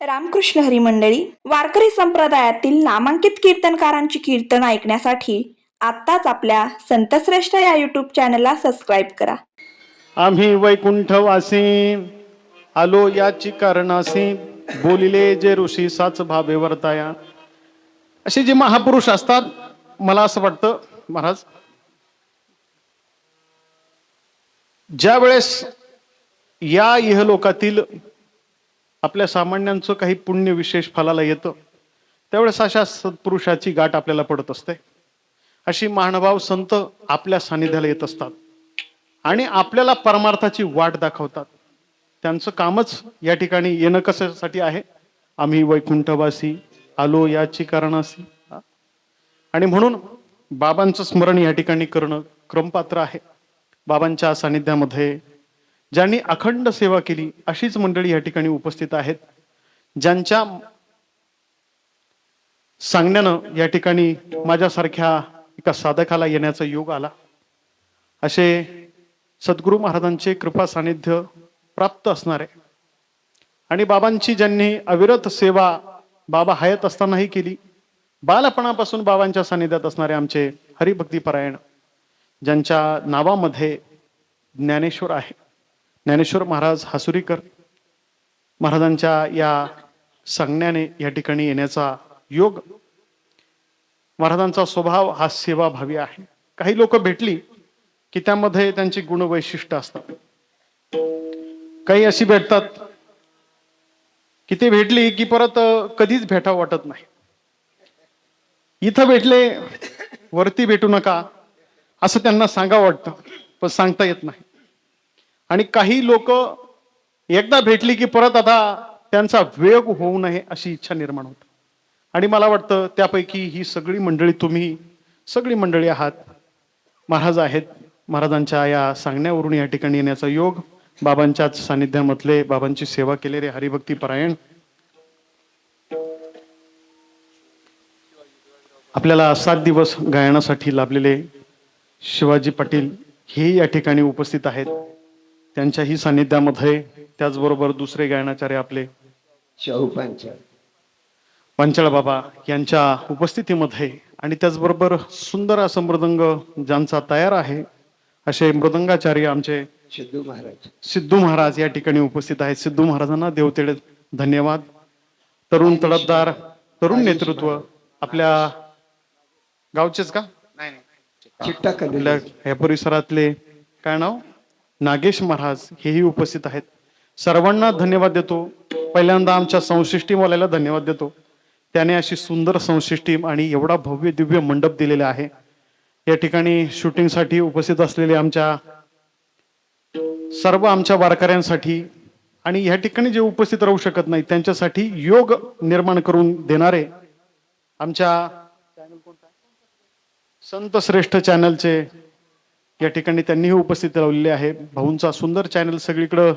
रामकृष्ण हरी मंडळी वारकरी संप्रदायातील नामांकित कीर्तनकारांची कीर्तन ऐकण्यासाठी आत्ताच आपल्या संतश्रेष्ठ या युट्यूब चॅनलला सबस्क्राईब करा. आम्ही वैकुंठवासी आलो याची कारणासी बोलिले जे ऋषी साच भावे वर्ताया. असे जे महापुरुष असतात मला असं वाटतं महाराज ज्या वेळेस या इहलोकातील आपल्या सामान्यांचं काही पुण्य विशेष फलाला येतं त्यावेळेस अशा सत्पुरुषाची गाठ आपल्याला पडत असते. अशी महानुभाव संत आपल्या सानिध्याला येत असतात आणि आपल्याला परमार्थाची वाट दाखवतात. त्यांचं कामच या ठिकाणी येणं कशासाठी आहे? आम्ही वैकुंठवासी आलो याची कारणासी आणि म्हणून बाबांचं स्मरण या ठिकाणी करणं क्रमपात्र आहे. बाबांच्या सानिध्यामध्ये ज्यांनी अखंड सेवा केली अशीच मंडळी या ठिकाणी उपस्थित आहेत. ज्यांच्या सांगण्यानं या ठिकाणी माझ्यासारख्या एका साधकाला येण्याचा योग आला. असे सद्गुरू महाराजांचे कृपा सानिध्य प्राप्त असणारे. आणि बाबांची ज्यांनी अविरत सेवा बाबा हयात असतानाही केली बालपणापासून बाबांच्या सानिध्यात असणारे आमचे हरिभक्तीपरायण ज्यांच्या नावामध्ये ज्ञानेश्वर आहे. ज्ञानेश्वर महाराज हासुरीकर महाराजांच्या या सांगण्याने या ठिकाणी येण्याचा योग. महाराजांचा स्वभाव हा सेवाभावी आहे. काही लोक भेटली की त्यामध्ये त्यांची गुणवैशिष्ट असतात. काही अशी भेटतात की ते भेटली की परत कधीच भेटावं वाटत नाही. इथं भेटले वरती भेटू नका असं त्यांना सांगावं वाटतं पण सांगता येत नाही. आणि काही लोक एकदा भेटली की परत आता त्यांचा वेग होऊ नये अशी इच्छा निर्माण होते. आणि मला वाटतं त्यापैकी ही सगळी मंडळी तुम्ही सगळी मंडळी आहात. महाराज आहेत. महाराजांच्या या सांगण्यावरून या ठिकाणी येण्याचा योग. बाबांच्याच सानिध्यामधले बाबांची सेवा केलेले हरिभक्ती परायण. आपल्याला सात दिवस गायनासाठी लाभलेले शिवाजी पाटील हे या ठिकाणी उपस्थित आहेत. त्यांच्याही सानिध्यामध्ये त्याचबरोबर दुसरे गायनाचार्य आपले. शाहू पांचाळ. पांचाळ बाबा यांच्या उपस्थितीमध्ये आणि त्याचबरोबर सुंदर असं मृदंग ज्यांचा तयार आहे असे मृदंगाचार्य आमचे सिद्धू महाराज. सिद्धू महाराज या ठिकाणी उपस्थित आहेत. सिद्धू महाराजांना देवतेडे धन्यवाद. तरुण तडफदार तरुण नेतृत्व आपल्या गावचेच का? चिट्टा आपल्या या परिसरातले काय नाव? नागेश महाराज हेही उपस्थित आहेत. सर्वांना धन्यवाद देतो. पहिल्यांदा आमच्या संशिष्टीवाल्याला धन्यवाद देतो. त्याने अशी सुंदर संशिष्टी आणि एवढा भव्य दिव्य मंडप दिलेला आहे. या ठिकाणी शूटिंगसाठी उपस्थित असलेले आमच्या सर्व आमच्या वारकऱ्यांसाठी आणि या ठिकाणी जे उपस्थित राहू शकत नाही त्यांच्यासाठी योग निर्माण करून देणारे आमच्या संत श्रेष्ठ चॅनलचे या ठिकाणी त्यांनीही उपस्थिती लावलेली आहे. भाऊंचा सुंदर चॅनल सगळीकडं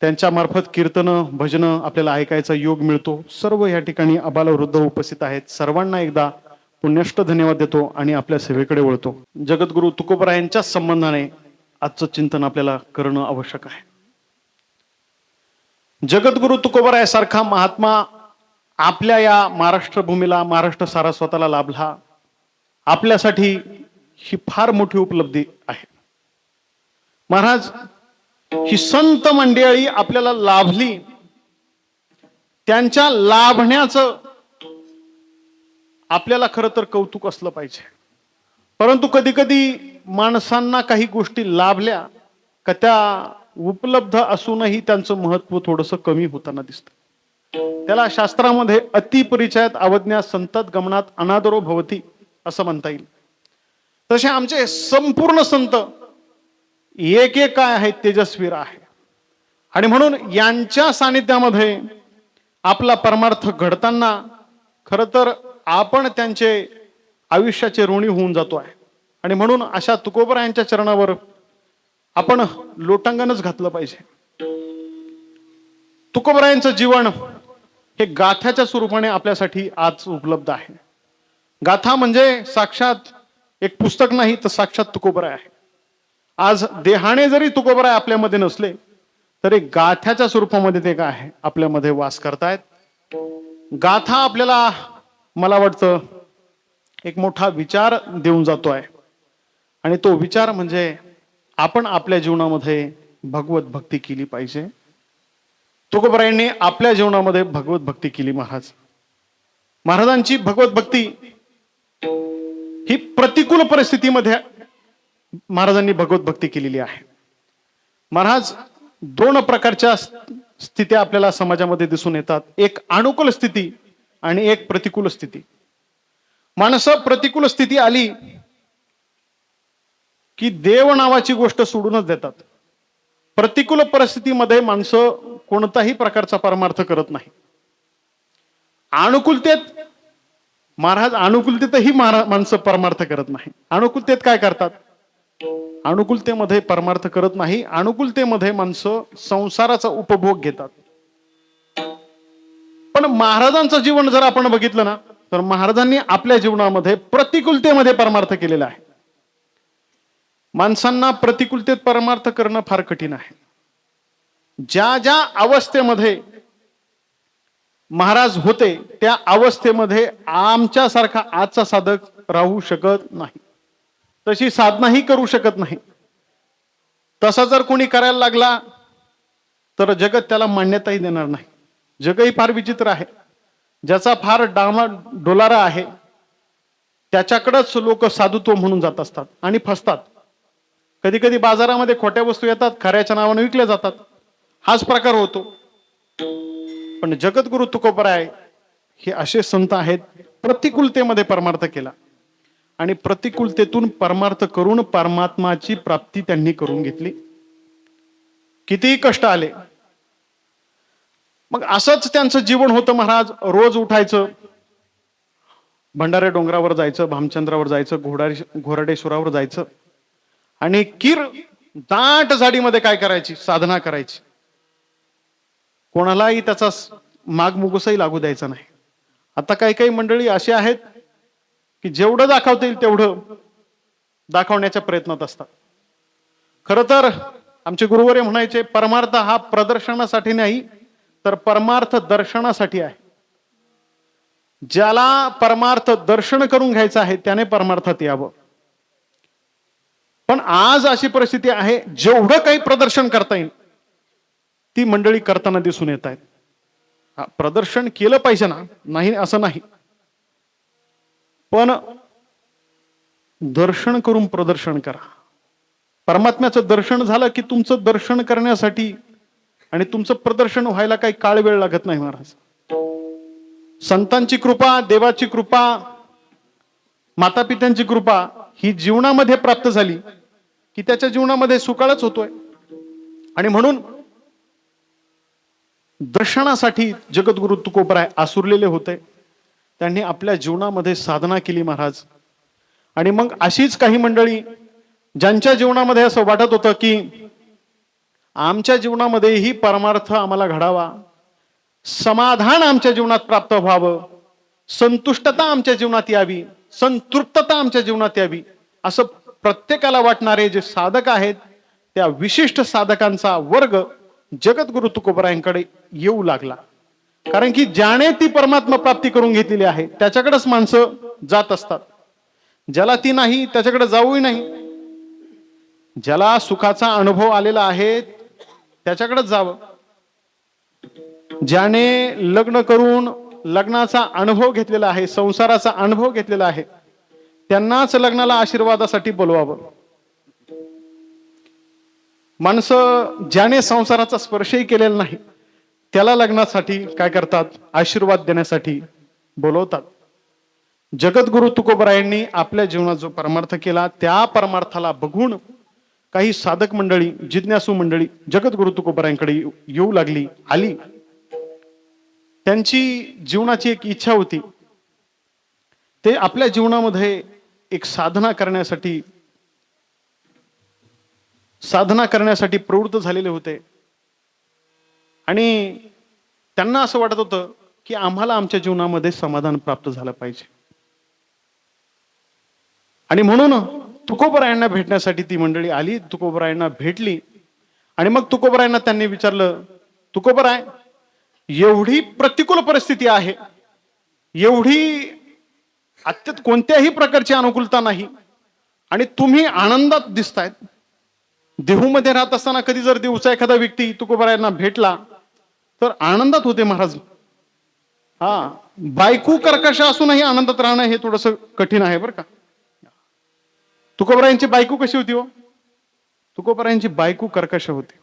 त्यांच्या मार्फत कीर्तनं भजनं आपल्याला ऐकायचा योग मिळतो. सर्व या ठिकाणी अबालवृद्ध उपस्थित आहेत. सर्वांना एकदा पुण्यष्ट धन्यवाद देतो आणि आपल्या सेवेकडे वळतो. जगद्गुरु तुकोबरायांच्याच संबंधाने आजचं चिंतन आपल्याला करणं आवश्यक आहे. जगद्गुरु तुकोबरायासारखा महात्मा आपल्या या महाराष्ट्र भूमीला महाराष्ट्र सारस्वताला लाभला. आपल्यासाठी ही फार मोठी उपलब्धी आहे. महाराज ही संत मंडळी आपल्याला लाभली. त्यांच्या लाभण्याचं आपल्याला खरं तर कौतुक असलं पाहिजे. परंतु कधी कधी माणसांना काही गोष्टी लाभल्या का त्या उपलब्ध असूनही त्यांचं महत्त्व थोडस कमी होताना दिसतं. त्याला शास्त्रामध्ये अतिपरिचयात अवज्ञा संतत गमनात अनादरो भवती असं म्हणता येईल. तसे आमचे संपूर्ण संत एक एक काय आहेत तेजस्वीर आहे आणि म्हणून यांच्या सानिध्यामध्ये आपला परमार्थ घडताना खर तर आपण त्यांचे आयुष्याचे ऋणी होऊन जातो आहे. आणि म्हणून अशा तुकोबरायांच्या चरणावर आपण लोटांगणच घातलं पाहिजे. तुकोबरायांचं जीवन हे गाथ्याच्या स्वरूपाने आपल्यासाठी आज उपलब्ध आहे. गाथा म्हणजे साक्षात एक पुस्तक नाही तर साक्षात तुकोबराय आहे. आज देहाने जरी तुकोबराय आपल्यामध्ये नसले तरी गाथ्याच्या स्वरूपामध्ये ते काय आहे? आपल्यामध्ये वास करतायत. गाथा आपल्याला मला वाटतं एक मोठा विचार देऊन जातोय. आणि तो विचार म्हणजे आपण आपल्या जीवनामध्ये भगवत भक्ती केली पाहिजे. तुकोबरायांनी आपल्या जीवनामध्ये भगवत भक्ती केली महाराज. महाराजांची भगवत भक्ती ही प्रतिकूल परिस्थितीमध्ये महाराजांनी भगवत भक्ती केलेली आहे. महाराज दोन प्रकारच्या स्थित्या आपल्याला समाजामध्ये दिसून येतात. एक अनुकूल स्थिती आणि एक प्रतिकूल स्थिती. माणसं प्रतिकूल स्थिती आली की देव नावाची गोष्ट सोडूनच देतात. प्रतिकूल परिस्थितीमध्ये माणसं कोणताही प्रकारचा परमार्थ करत नाही. अनुकूलतेत महाराज अनुकूलतेतही महारा माणसं परमार्थ करत नाही. अनुकूलतेत काय करतात? अनुकूलतेमध्ये परमार्थ करत नाही. अनुकूलतेमध्ये माणसं संसाराचा उपभोग घेतात. पण महाराजांचं जीवन जर आपण बघितलं ना तर महाराजांनी आपल्या जीवनामध्ये प्रतिकूलतेमध्ये परमार्थ केलेला आहे. माणसांना प्रतिकूलतेत परमार्थ करणं फार कठीण आहे. ज्या ज्या अवस्थेमध्ये महाराज होते त्या अवस्थेमध्ये आमच्यासारखा आजचा साधक राहू शकत नाही. तशी साधनाही करू शकत नाही. तसा जर कोणी करायला लागला तर जगत त्याला मान्यताही देणार नाही. जगही फार विचित्र आहे. ज्याचा फार डामा डोलारा आहे त्याच्याकडंच लोक साधुत्व म्हणून जात असतात आणि फसतात. कधी कधी बाजारामध्ये खोट्या वस्तू येतात खऱ्याच्या नावाने विकल्या जातात. हाच प्रकार होतो. पण जगद्गुरु तुकोबराय हे असे संत आहेत प्रतिकूलतेमध्ये परमार्थ केला. आणि प्रतिकूलतेतून परमार्थ करून परमात्माची प्राप्ती त्यांनी करून घेतली. कितीही कष्ट आले. मग असंच त्यांचं जीवन होतं महाराज रोज उठायचं. भंडारे डोंगरावर जायचं भामचंद्रावर जायचं घोडारे घोराडेश्वरावर जायचं. आणि किर दाट झाडीमध्ये काय करायची? साधना करायची. कोणालाही त्याचा माग मुगुसही लागू द्यायचा नाही. आता काही काही मंडळी अशी आहेत की जेवढं दाखवता येईल तेवढं दाखवण्याच्या प्रयत्नात असतात. खर तर आमचे गुरुवारी म्हणायचे परमार्थ हा प्रदर्शनासाठी नाही तर परमार्थ दर्शनासाठी आहे. ज्याला परमार्थ दर्शन करून घ्यायचं आहे त्याने परमार्थात यावं. पण आज अशी परिस्थिती आहे जेवढं काही प्रदर्शन करता येईल ती मंडळी करताना दिसून येत आहेत. प्रदर्शन केलं पाहिजे ना नाही असं नाही. पण दर्शन करून प्रदर्शन करा. परमात्म्याचं दर्शन झालं की तुमचं दर्शन करण्यासाठी आणि तुमचं प्रदर्शन व्हायला काही काळ वेळ लागत नाही महाराज. संतांची कृपा देवाची कृपा माता पित्यांची कृपा ही जीवनामध्ये प्राप्त झाली की त्याच्या जीवनामध्ये सुकाळच होतोय. आणि म्हणून दर्शनासाठी जगद्गुरु तुकोबराय आसुरलेले होते. त्यांनी आपल्या जीवनामध्ये साधना केली महाराज. आणि मग अशीच काही मंडळी ज्यांच्या जीवनामध्ये असं वाटत होतं की आमच्या जीवनामध्येही परमार्थ आम्हाला घडावा समाधान आमच्या जीवनात प्राप्त व्हावं संतुष्टता आमच्या जीवनात यावी संतृप्तता आमच्या जीवनात यावी असं प्रत्येकाला वाटणारे जे साधक आहेत त्या विशिष्ट साधकांचा वर्ग जगद्गुरु तुकोबरायांकडे येऊ लागला. कारण की ज्याने ती परमात्मा प्राप्ती करून घेतलेली आहे त्याच्याकडेच माणसं जात असतात. ज्याला ती नाही त्याच्याकडे जाऊही नाही. ज्याला सुखाचा अनुभव आलेला आहे त्याच्याकडेच जावं. ज्याने लग्न करून लग्नाचा अनुभव घेतलेला आहे संसाराचा अनुभव घेतलेला आहे त्यांनाच लग्नाला आशीर्वादासाठी बोलवावं. माणसं ज्याने संसाराचा स्पर्शही केलेला नाही त्याला लग्नासाठी काय करतात? आशीर्वाद देण्यासाठी बोलवतात. जगद्गुरु तुकोबरायांनी आपल्या जीवनात जो परमार्थ केला त्या परमार्थाला बघून काही साधक मंडळी जिज्ञासू मंडळी जगद्गुरु तुकोबरायांकडे येऊ- येऊ लागली आली. त्यांची जीवनाची एक इच्छा होती. ते आपल्या जीवनामध्ये एक साधना करण्यासाठी साधना करण्यासाठी प्रवृत्त झालेले होते. आणि त्यांना असं वाटत होतं की आम्हाला आमच्या जीवनामध्ये समाधान प्राप्त झालं पाहिजे. आणि म्हणून तुकोबरायांना भेटण्यासाठी ती मंडळी आली तुकोबरायांना भेटली. आणि मग तुकोबरायांना त्यांनी विचारलं तुकोबराय एवढी प्रतिकूल परिस्थिती आहे. एवढी अत्यंत कोणत्याही प्रकारची अनुकूलता नाही. आणि तुम्ही आनंदात दिसतायत. देहूमध्ये राहत असताना कधी जर देऊचा एखादा व्यक्ती तुकोबारायांना भेटला तर आनंदात होते महाराज. हा बायकू कर्कश असूनही आनंदात राहणं हे थोडस कठीण आहे बरं का. तुकोबरायांची बायकू कशी होती हो? तुकोबरायांची बायकू कर्कश होती.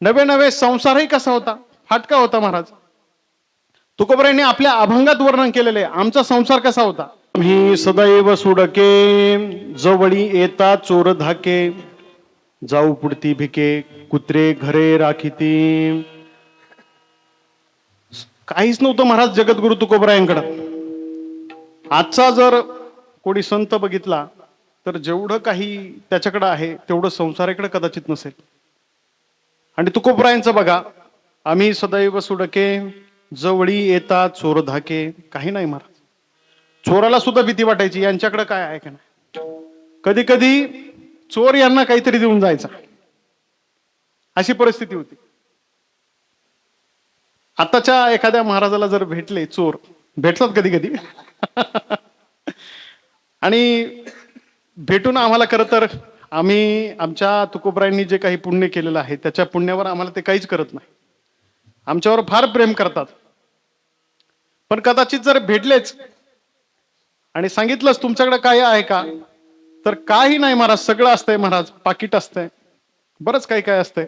नवे नवे संसारही कसा होता? फाटका होता महाराज. तुकोबरायांनी आपल्या अभंगात वर्णन केलेले आहे. आमचा संसार कसा होता? मी सदैव सुडके जवळी येता चोर धाके. जाऊ पुढती भिके कुत्रे घरे राखीती. काहीच नव्हतं महाराज जगद्गुरु तुकोबरायांकडं. आजचा जर कोणी संत बघितला तर जेवढं काही त्याच्याकडं आहे तेवढं संसाराकडे कदाचित नसेल. आणि तुकोबरायांचं बघा आम्ही सदैव सुडके जवळी येता चोर धाके काही नाही महाराज. चोराला सुद्धा भीती वाटायची यांच्याकडे काय आहे का नाही? कधी कधी चोर यांना काहीतरी देऊन जायचा. अशी परिस्थिती होती. आताच्या एखाद्या महाराजाला जर भेटले चोर भेटतात कधी कधी आणि भेटून आम्हाला खरं तर आम्ही आमच्या तुकोबरायांनी जे काही पुण्य केलेलं आहे त्याच्या पुण्यावर आम्हाला ते काहीच करत नाही. आमच्यावर फार प्रेम करतात. पण कदाचित जर भेटलेच आणि सांगितलंच तुमच्याकडे काय आहे का? तर काही नाही महाराज सगळं असतंय महाराज पाकिट असतंय बरंच काही काय असतंय.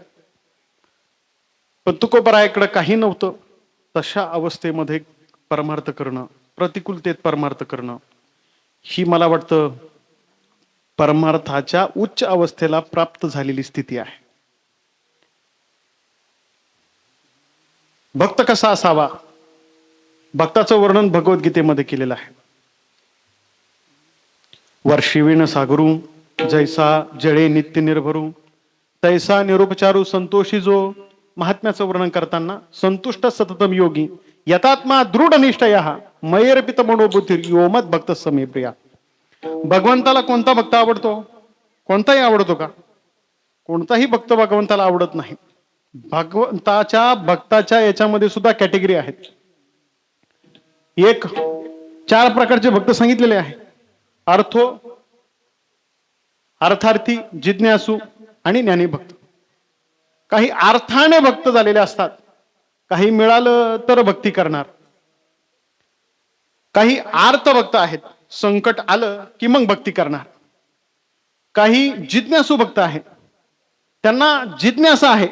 पण तुकोबरायाकडे काही नव्हतं. तशा अवस्थेमध्ये परमार्थ करणं प्रतिकूलतेत परमार्थ करणं ही मला वाटतं परमार्थाच्या उच्च अवस्थेला प्राप्त झालेली स्थिती आहे. भक्त कसा असावा? भक्ताचं वर्णन भगवद्गीतेमध्ये केलेलं आहे. वर्षिवीण सागरू जैसा जळे नित्य निर्भरू तैसा निरुपचारू संतोषी जो महात्म्याचं वर्णन करताना संतुष्ट सततम योगी यथात्मा दृढ निष्ठय मयर्पित मनोबुद्धी योमत भक्त समी प्रिया. भगवंताला कोणता भक्त आवडतो? कोणताही आवडतो का? कोणताही भक्त भगवंताला आवडत नाही. भगवंताच्या भक्ताच्या याच्यामध्ये सुद्धा कॅटेगरी आहेत. एक चार प्रकारचे भक्त सांगितलेले आहे अर्थो अर्थार्थी जिज्ञासू आणि ज्ञानी भक्त. काही अर्थाने भक्त झालेले असतात. काही मिळालं तर भक्ती करणार. काही आर्त भक्त आहेत. संकट आलं की मग भक्ती करणार. काही जिज्ञासू भक्त आहेत. त्यांना जिज्ञासा आहे.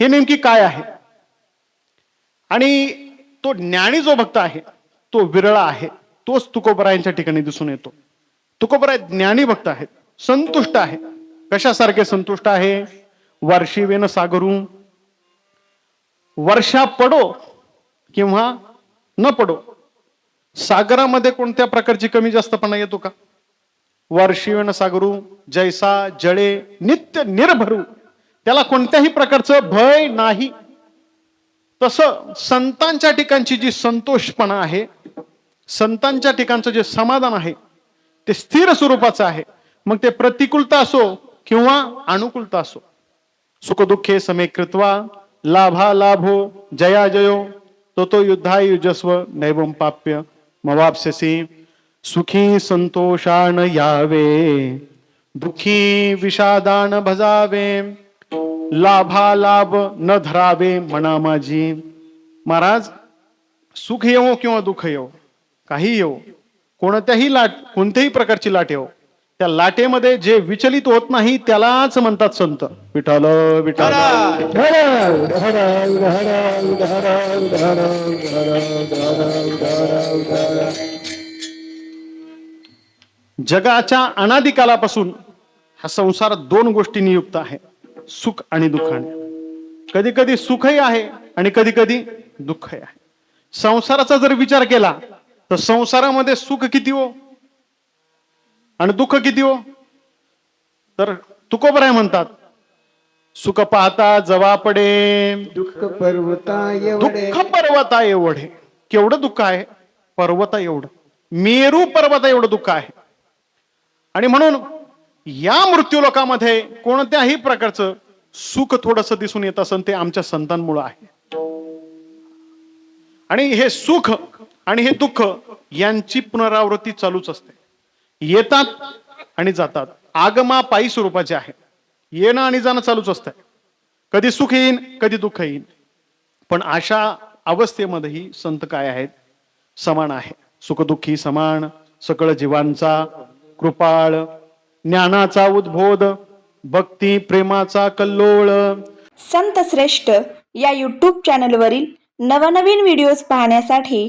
हे नेमकी काय आहे? आणि तो ज्ञानी जो भक्त आहे तो विरळा आहे. तोच तुकोबरायांच्या ठिकाणी दिसून येतो. तुकोबराय ज्ञानी भक्त आहेत. संतुष्ट आहे. कशासारखे संतुष्ट आहे? वर्षिवेन सागरू वर्षा पडो किंवा न पडो. सागरामध्ये कोणत्या प्रकारची कमी जास्तपणा येतो का? वर्षिवेन सागरू जैसा जळे नित्य निर्भरू. त्याला कोणत्याही प्रकारचं भय नाही. तसं संतांच्या ठिकाणची जी संतोषपणा आहे संतांच्या ठिकाणचं जे समाधान आहे ते स्थिर स्वरूपाचं आहे. मग ते प्रतिकूलता असो किंवा अनुकूलता असो. सुखदुःखे समे कृत्वा लाभा लाभो जया जयो तो तो युद्धा युजस्व नैवम पाप्य मवाप्स्यसी सुखी संतोषान यावे दुखी विषादान भजावे लाभा लाभ न धरावे मना माझी. महाराज सुख येवो किंवा दुःख येवो? काही येऊ कोणत्याही लाट कोणत्याही प्रकारची लाट येऊ त्या लाटेमध्ये जे विचलित होत नाही त्यालाच म्हणतात संत. विठाल विठाल जगाच्या अनादिकालापासून हा संसार दोन गोष्टींनी युक्त आहे सुख आणि दुःखाने. कधी कधी सुखही आहे आणि कधी कधी दुःखही आहे. संसाराचा जर विचार केला तर संसारामध्ये सुख किती हो? आणि दुःख किती हो? तर तुकोबराय म्हणतात सुख पाहता जवा पडे. दुःख पर्वता दुःख पर्वता एवढे. केवढं दुःख आहे? पर्वता एवढं. मेरू पर्वता एवढं दुःख आहे. आणि म्हणून या मृत्यूलोकामध्ये कोणत्याही प्रकारचं सुख थोडस दिसून येत असेल ते आमच्या संतांमुळं आहे. आणि हे सुख आणि हे दुःख यांची पुनरावृत्ती चालूच असते. येतात आणि जातात. आगमा पायी स्वरूपाचे आहे. येणं आणि जाणं चालूच असतंय कधी सुख येईन कधी दुःख येईन. पण अशा अवस्थेमध्येही संत काय आहेत? समान आहे. सुखदुःखी समान सकळ जीवांचा कृपाळ ज्ञानाचा उद्बोध भक्ती प्रेमाचा कल्लोळ. संत श्रेष्ठ या यूट्यूब चॅनलवरील नवनवीन व्हिडिओज पाहण्यासाठी